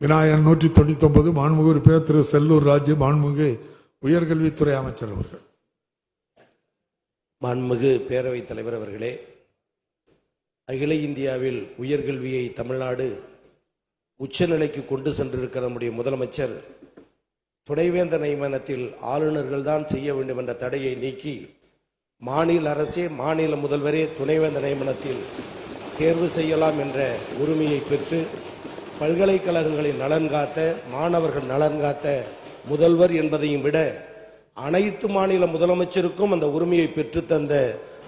விநாயகன் நூற்றி தொண்ணூற்றி ஒன்பது மாண்புமிகு உறுப்பினர் திரு செல்லூர் ராஜு மாண்புமிகு உயர்கல்வித்துறை அமைச்சர் அவர்கள். மாண்புமிகு பேரவைத் தலைவர் அவர்களே அகில இந்தியாவில் உயர்கல்வியை தமிழ்நாடு உச்சநிலைக்கு கொண்டு சென்றிருக்கிற நம்முடைய முதலமைச்சர் துணைவேந்தர் நியமனத்தில் ஆளுநர்கள் தான் செய்ய வேண்டும் என்ற தடையை நீக்கி மாநில அரசே மாநில முதல்வரே துணைவேந்தர் நியமனத்தில் தேர்வு செய்யலாம் என்ற உரிமையை பெற்று பல்கலைக்கழகங்களின் நலன் காத்த மாணவர்கள் நலன் காத்த முதல்வர் என்பதையும் விட அனைத்து மாநில முதலமைச்சருக்கும் அந்த உரிமையை பெற்றுத்தந்த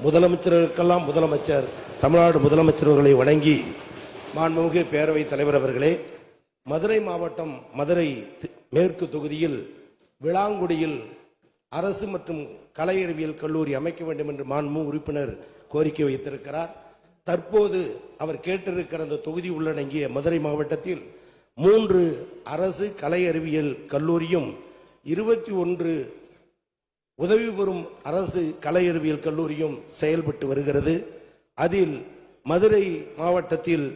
முதலமைச்சர்களுக்கெல்லாம் முதலமைச்சர் தமிழ்நாடு முதலமைச்சர்களை வணங்கி மாண்புமிகு பேரவைத் தலைவர் அவர்களே மதுரை மாவட்டம் மதுரை மேற்கு தொகுதியில் விளாங்குடியில் அரசு மற்றும் கலை அறிவியல் கல்லூரி அமைக்க வேண்டும் என்று மாண்பு உறுப்பினர் கோரிக்கை வைத்திருக்கிறார். தற்போது அவர் கேட்டிருக்கிற அந்த தொகுதி உள்ளடங்கிய மதுரை மாவட்டத்தில் மூன்று அரசு கலை அறிவியல் கல்லூரியும் இருபத்தி ஒன்று உதவி பெறும் அரசு கலை அறிவியல் கல்லூரியும் செயல்பட்டு வருகிறது. அதில் மதுரை மாவட்டத்தில்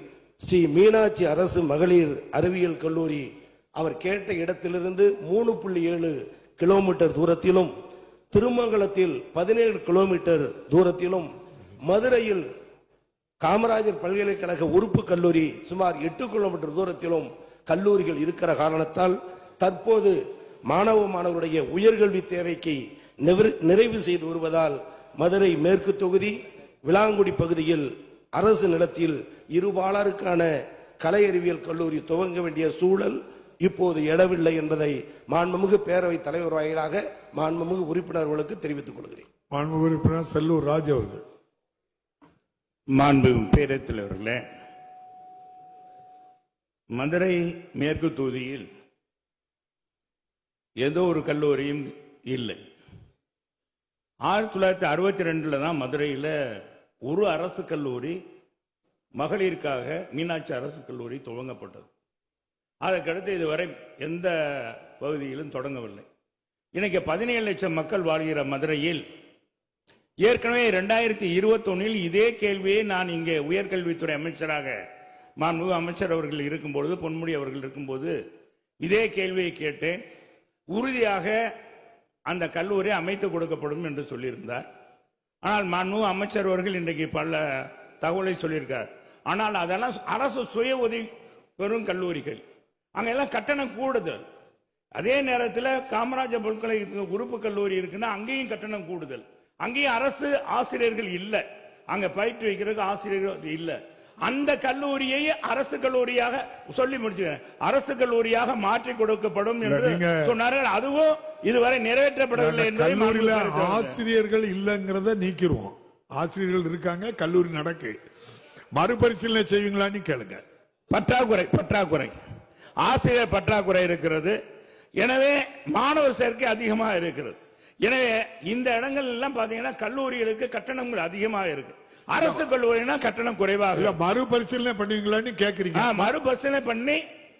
ஸ்ரீ மீனாட்சி அரசு மகளிர் அறிவியல் கல்லூரி அவர் கேட்ட இடத்திலிருந்து மூணு புள்ளி ஏழு கிலோமீட்டர் தூரத்திலும் திருமங்கலத்தில் பதினேழு கிலோமீட்டர் தூரத்திலும் மதுரையில் காமராஜர் பல்கலைக்கழக உறுப்பு கல்லூரி சுமார் எட்டு கிலோமீட்டர் தூரத்திலும் கல்லூரிகள் இருக்கிற காரணத்தால் தற்போது மாணவ மாணவருடைய உயர்கல்வி தேவைக்கு நிறைவு செய்து வருவதால் மதுரை மேற்கு தொகுதி விளாங்குடி பகுதியில் அரசு நிலத்தில் இருபாலருக்கான கலை அறிவியல் கல்லூரி துவங்க வேண்டிய சூழல் இப்போது எழவில்லை என்பதை மாண்புமிகு பேரவைத் தலைவர் வாயிலாக மாண்புமிகு உறுப்பினர்களுக்கு தெரிவித்துக் கொள்கிறேன். மாண்புமிகு உறுப்பினர் செல்லூர் ராஜ் அவர்கள். மாண்பு பேரவைத் மதுரை மேற்கு தொகுதியில் ஏதோ ஒரு கல்லூரியும் இல்லை. ஆயிரத்தி தொள்ளாயிரத்தி அறுபத்தி ரெண்டில் தான் மதுரையில் ஒரு அரசு கல்லூரி மகளிருக்காக மீனாட்சி அரசு கல்லூரி துவங்கப்பட்டது. அதற்கடுத்து இதுவரை எந்த பகுதியிலும் தொடங்கவில்லை. இன்னைக்கு பதினேழு லட்சம் மக்கள் வாழ்கிற மதுரையில் ஏற்கனவே இரண்டாயிரத்தி இருபத்தொன்னில் இதே கேள்வியை நான் இங்கே உயர்கல்வித்துறை அமைச்சராக மாண்பு அமைச்சர் அவர்கள் இருக்கும்பொழுது பொன்முடி அவர்கள் இருக்கும்போது இதே கேள்வியை கேட்டேன். உறுதியாக அந்த கல்லூரி அமைத்து கொடுக்கப்படும் என்று சொல்லியிருந்தார். ஆனால் மாண்பு அமைச்சர் அவர்கள் இன்றைக்கு பல தகவலை சொல்லியிருக்கார். ஆனால் அதெல்லாம் அரசு சுய உதவி பெறும் கல்லூரிகள். அங்கெல்லாம் கட்டணம் கூடுதல். அதே நேரத்தில் காமராஜர் பல்கலைக்கழக உறுப்பு கல்லூரி இருக்குன்னா அங்கேயும் கட்டணம் கூடுதல். அங்கேயும் அரசு ஆசிரியர்கள் இல்ல. அங்க பயிற்று வைக்கிறதுக்கு ஆசிரியர்கள் இல்ல. அந்த கல்லூரியை அரசு கல்லூரியாக சொல்லி முடிச்சு அரசு கல்லூரியாக மாற்றி கொடுக்கப்படும் என்று சொன்னார்கள். அதுவும் இதுவரை நிறைவேற்றப்படவில்லை கல்லூரியில ஆசிரியர்கள் இல்லைங்கிறத நீக்கிருவோம் ஆசிரியர்கள் இருக்காங்க கல்லூரி நடக்கு. மறுபரிசீலனை செய்வீங்களான்னு கேளுங்க. பற்றாக்குறை பற்றாக்குறை. ஆசிரியர் பற்றாக்குறை இருக்கிறது. எனவே மாணவர் சேர்க்கை அதிகமாக இருக்கிறது. எனவே இந்த இடங்கள் எல்லாம் பாத்தீங்கன்னா கல்லூரிகளுக்கு கட்டணங்கள் அதிகமாக இருக்கு. அரசு கல்லூரினா கட்டணம் குறைவாக மறுபரிசீலனை பண்ணுவீங்களான்னு கேக்குறீங்க. ஆ, மறுபரிசீலனை பண்ணி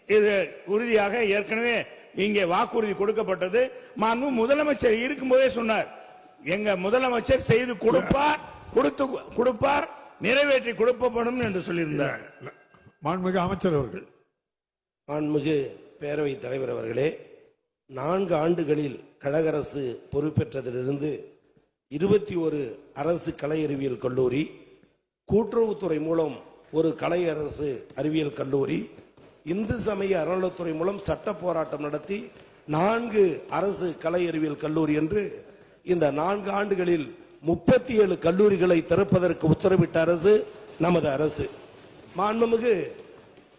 இது உறுதியாக ஏற்கனவே இங்கே வாக்குறுதி கொடுக்கப்பட்டது. மாண்பு முதலமைச்சர் இருக்கும்போதே சொன்னார். எங்க முதலமைச்சர் செய்து கொடுப்பார் கொடுத்து கொடுப்பார் நிறைவேற்றி கொடுக்கப்படும் என்று சொல்லியிருந்தார். மாண்புமிகு அமைச்சர் அவர்கள். மாண்புமிகு பேரவைத் தலைவர் அவர்களே நான்கு ஆண்டுகளில் கழக அரசு பொறுப்பேற்றதிலிருந்து இருபத்தி ஒரு அரசு கலை அறிவியல் கல்லூரி கூட்டுறவுத்துறை மூலம் ஒரு கலை அரசு அறிவியல் கல்லூரி இந்து சமய அறநிலைத்துறை மூலம் சட்ட போராட்டம் நடத்தி நான்கு அரசு கலை அறிவியல் கல்லூரி என்று இந்த நான்கு ஆண்டுகளில் முப்பத்தி ஏழு கல்லூரிகளை திறப்பதற்கு உத்தரவிட்ட அரசு நமது அரசு. மாண்புமிகு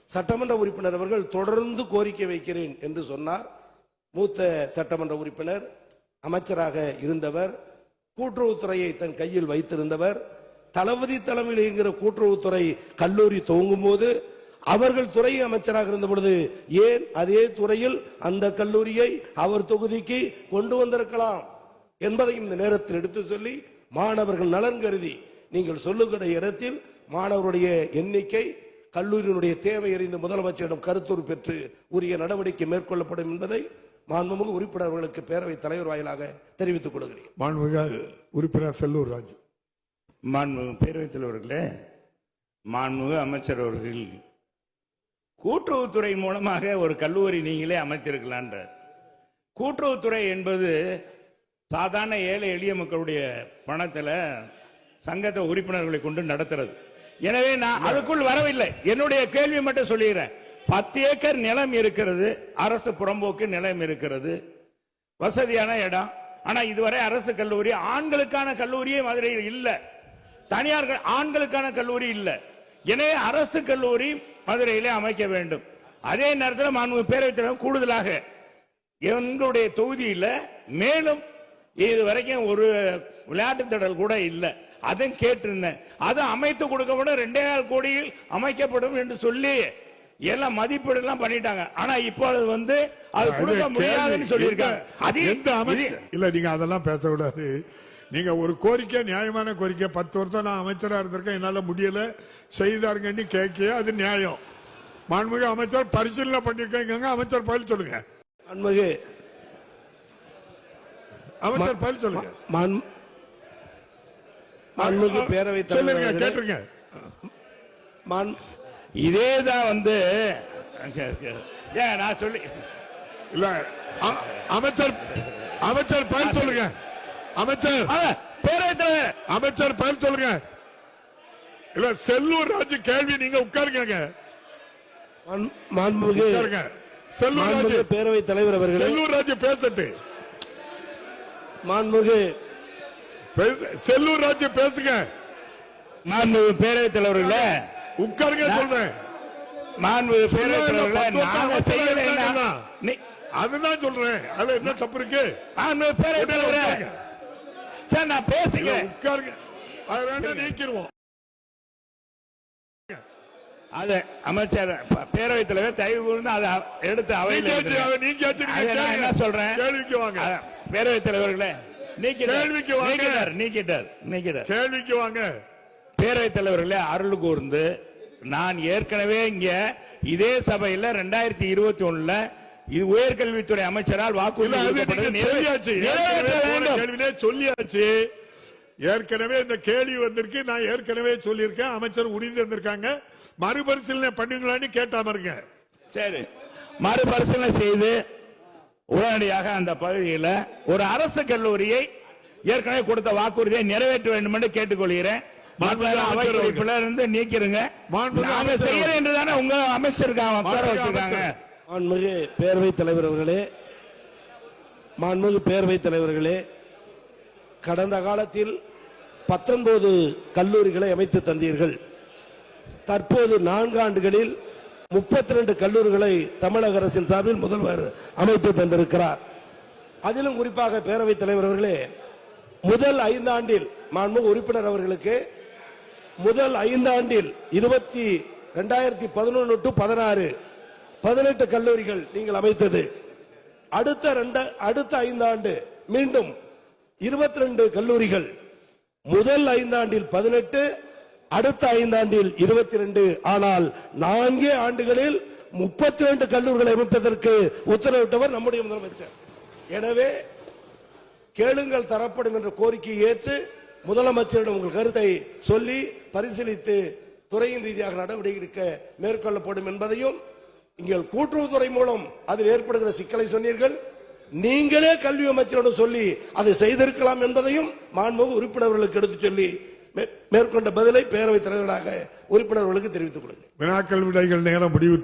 சட்டமன்ற உறுப்பினர் அவர்கள் தொடர்ந்து கோரிக்கை வைக்கிறேன் என்று சொன்னார். மூத்த சட்டமன்ற உறுப்பினர் அமைச்சராக இருந்தவர் கூட்டுறவுத்துறையை தன் கையில் வைத்திருந்தவர் தளபதி தலைமையில் இயங்குகிற கூட்டுறவுத்துறை கல்லூரி துவங்கும் போது அவர்கள் துறை அமைச்சராக இருந்த பொழுது ஏன் அதே துறையில் அந்த கல்லூரியை அவர் தொகுதிக்கு கொண்டு வந்திருக்கலாம் என்பதையும் இந்த நேரத்தில் எடுத்து சொல்லி மாணவர்கள் நலன் கருதி நீங்கள் சொல்லுகிற இடத்தில் மாணவருடைய எண்ணிக்கை கல்லூரியினுடைய தேவை அறிந்து முதலமைச்சரிடம் கருத்துரு பெற்று உரிய நடவடிக்கை மேற்கொள்ளப்படும் என்பதை மாண்புமிகு உறுப்பினர்களுக்கு பேரவைத் தலைவர் வாயிலாக தெரிவித்துக் கொள்கிறேன். மாண்புமிகு உறுப்பினர் செல்லூர் ராஜு. மாண்புமிகு பேரவைத் தலைவர்களே மாண்புமிகு அமைச்சர் அவர்கள் கூட்டுறவுத்துறை மூலமாக ஒரு கல்லூரி நீங்களே அமைத்திருக்கலான்றார். கூட்டுறவுத்துறை என்பது சாதாரண ஏழை எளிய மக்களுடைய பணத்துல சங்கத்தை உறுப்பினர்களை கொண்டு நடத்துறது. எனவே நான் அதுக்குள் வரவில்லை. என்னுடைய கேள்வி மட்டும் சொல்லிடுறேன். பத்து ஏக்கர் நிலம் இருக்கிறது. அரசு புறம்போக்கு நிலம் இருக்கிறது. வசதியான இடம். ஆனா இதுவரை அரசு கல்லூரி ஆண்களுக்கான கல்லூரியே மதுரையில் இல்ல. தனியார் ஆண்களுக்கான கல்லூரி இல்ல. எனவே அரசு கல்லூரி மதுரையிலே அமைக்க வேண்டும். அதே நேரத்தில் மாண்பு பேரவைத் தலைவர் கூடுதலாக எங்களுடைய தொகுதியில் மேலும் இது வரைக்கும் ஒரு விளையாட்டு திடல் கூட இல்லை. அதையும் கேட்டிருந்தேன். அது அமைத்து கொடுக்கப்படும் ரெண்டே நாள் கோடியில் அமைக்கப்படும் என்று சொல்லி எல்லாம் மதிப்பீடு எல்லாம் பண்ணிட்டாங்க. ஆனா இப்பொழுது வந்து அது கொடுக்க அது முடியாதுன்னு. சொல்லியிருக்காங்க. அது எந்த அமைச்சர் இல்ல நீங்க அதெல்லாம் பேசக்கூடாது. நீங்க ஒரு கோரிக்கை நியாயமான கோரிக்கை பத்து வருஷம் நான் அமைச்சரா இருந்திருக்கேன் என்னால முடியல. செய்தாருங்கன்னு கேட்க அது நியாயம். மாண்புமிகு அமைச்சர் பரிசீலனை பண்ணிருக்கேங்க அமைச்சர் பதில் சொல்லுங்க. அன்மகு அமைச்சர் பதில் சொல்லுங்க. மான் மாண்புமிகு பேரவைத் தலைவர் கேட்டுருங்க. மான் இதே தான் வந்து ஏன் நான் சொல்லி இல்ல அமைச்சர் அமைச்சர் பதில் சொல்லுங்க. அமைச்சர். ஆ, பேரவைத் தலைவர். அமைச்சர் பதில் சொல்லுங்க. இல்ல செல்லூர் ராஜு கேள்வி நீங்க உட்காருங்க மான்- மாண்புமிகு செல்லூர் ராஜு. பேரவைத் தலைவர் அவர்களே. செல்லூர் ராஜு பேசட்டு. மாண்புமிகு பேச- செல்லூர் ராஜு பேசுங்க. மாண்புமிகு பேரவைத் தலைவர்களே. உட்காருங்க சொல்றேன். வருஷம் நாங்க. நீ- அதுதான் சொல்றேன். அதுல என்ன தப்பு இருக்கு? மாண்புமிகு பேரவைத். சார் நான் பேசுகிறேன் உட்காருங்க. அது வேண்டாம் நீக்கிடுவோம். அது அமைச்சர் பேரவைத் தலைவர் தயவு கூர்ந்து அதை எடுத்து அவையில். அதை நீங்க அதை. என்ன சொல்றேன்? கேள்விக்கு வாங்க. பேரவைத் தலைவர்களே. நீக்கிட்டார் நீக்கிட்டார் நீக்கிட்டார். கேள்விக்கு வாங்க. பேரவைத் தலைவர்களே அருள் கூர்ந்து நான் ஏற்கனவே இங்க இதே சபையில ரெண்டாயிரத்தி இருபத்தி ஒண்ணுல இது உயர்கல்வித்துறை அமைச்சரால் வாக்குறுதி சொல்லியாச்சு. ஏற்கனவே இந்த கேள்வி வந்திருக்கு. நான் ஏற்கனவே சொல்லியிருக்கேன். அமைச்சர் உறுதி தந்திருக்காங்க. மறுபரிசீலனை பண்ணுவீங்களான்னு கேட்டாம இருங்க சரி. மறுபரிசீலனை செய்து உடனடியாக அந்த பகுதியில் ஒரு அரசு கல்லூரியை ஏற்கனவே கொடுத்த வாக்குறுதியை நிறைவேற்ற வேண்டும் என்று கேட்டுக்கொள்கிறேன். இருந்து நீக்கிறேங்க நாங்க உங்க மாண்புமிகு பேரவைத் தலைவர் அவர்களே. மாண்புமிகு பேரவைத் தலைவர்களே கடந்த காலத்தில் பத்தொன்பது கல்லூரிகளை அமைத்து தந்தீர்கள். தற்போது நான்கு ஆண்டுகளில் முப்பத்தி ரெண்டு கல்லூரிகளை தமிழக அரசின் சார்பில் முதல்வர் அமைத்து தந்திருக்கிறார். அதிலும் குறிப்பாக பேரவைத் தலைவர் அவர்களே முதல் ஐந்தாண்டில் மாண்புமிகு உறுப்பினர் அவர்களுக்கு முதல் ஐந்தாண்டில் இருபத்தி ரெண்டாயிரத்தி பதினொன்று டு பதினாறு பதினெட்டு கல்லூரிகள் நீங்கள் அமைத்தது. அடுத்த ரெண்டு அடுத்த ஐந்தாண்டு மீண்டும் இருபத்தி ரெண்டு கல்லூரிகள். முதல் ஐந்தாண்டில் பதினெட்டு அடுத்த ஐந்தாண்டில் இருபத்தி ரெண்டு ஆனால் நான்கே ஆண்டுகளில் முப்பத்தி ரெண்டு கல்லூரிகளை அமைப்பதற்கு உத்தரவிட்டவர் நம்முடைய முதலமைச்சர். எனவே கேளுங்கள் தரப்படும் என்ற கோரிக்கையை ஏற்று முதலமைச்சரிடம் உங்கள் கருத்தை சொல்லி பரிசீலித்து துறையின் ரீதியாக நடவடிக்கை எடுக்க மேற்கொள்ளப்படும் என்பதையும் நீங்கள் கூட்டுறவுத்துறை மூலம் அதில் ஏற்படுகிற சிக்கலை சொன்னீர்கள். நீங்களே கல்வி அமைச்சரிடம் சொல்லி அதை செய்திருக்கலாம் என்பதையும் மாண்புமிகு உறுப்பினர்களுக்கு எடுத்துச் சொல்லி மே- மேற்கொண்ட பதிலை பேரவைத் தலைவராக உறுப்பினர்களுக்கு தெரிவித்துக் கொள்கிறேன். வினாக்கள் விடைகள் நேரம் முடிவுற்றது.